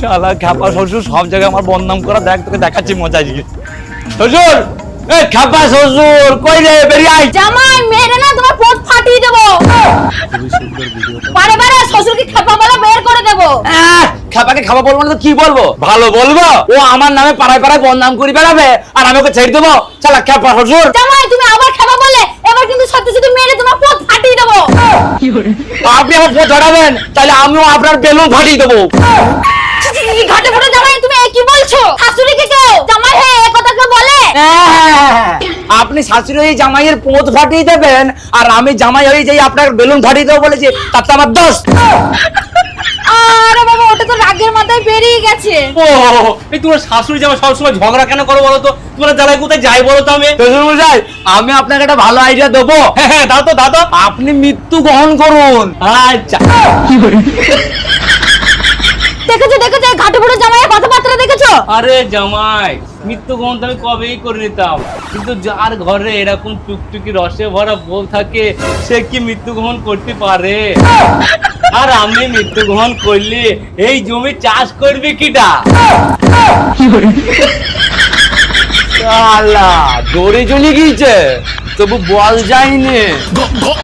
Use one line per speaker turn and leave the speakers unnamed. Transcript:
শালা খ্যাপা শ্বশুর সব জায়গায় আমার বদনাম করা দেখ তোকে দেখাচ্ছি মজা আজকে। শ্বশুর এই খ্যাপা শ্বশুর কই রে বেরিয়ে আয়।
জামাই মেরে না তোমার পোত ফাটিয়ে দেবো। বারে বারে শ্বশুরকে খেপা বলে বের করে দেবো।
খ্যাপাকে খাওয়া বলব না তো কি বলব? ভালো বলব? ও আমার নামে পাড়ায় পাড়ায় বদনাম করি বেড়াবে আর আমি ওকে ছেড়ে দেবো। শালা খ্যাপা শ্বশুর।
জামাই তুমি আবার খেপা বলে এবার কিন্তু সত্যি সত্যি মেরে তোমার পোত ফাটিয়ে দেবো।
আপনি আমার পথ ধরাবেন তাহলে আমিও আপনার বেলুন ফাটিয়ে দেবো।
ঘাটে ঘাটে জামাই তুমি কি বলছো? শাশুড়িকে কেউ জামাই হে এ কথা কেউ বলে?
আপনি শাশুড়ি হয়ে জামাইয়ের পোঁত ফাটিয়ে দেবেন আর আমি জামাই হয়ে যাই আপনার বেলুন ফাটিয়ে দেবো বলেছি তাতে আমার দোষ।
আরে বাবা ওটা তো রাগের মাথায় বেরিয়ে গেছে।
ও এই তোমার শাশুড়ি জামা সবসময় ঝগড়া কেন করো বলো তো? তোমার জ্বালায় কোথায় যাই বলো তো আমি?
মশাই আমি আপনাকে একটা ভালো আইডিয়া দেবো।
হ্যাঁ হ্যাঁ দাও তো দাও তো।
আপনি মৃত্যু গ্রহণ করুন।
আচ্ছা।
দেখেছ দেখেছ কথাবার্তা দেখেছ?
আরে জামাই আমি কবেই করে নিতাম। কিন্তু যার ঘরে এরকম টুকটুকি রসে ভরা বউ থাকে, সে কি করতে পারে? আর আমি মৃত্যু গ্রহণ করলে এই জমি চাষ করবে কিটা?
আল্লাহ, দড়ি চলে গিয়েছে, তবু বল যায়নি।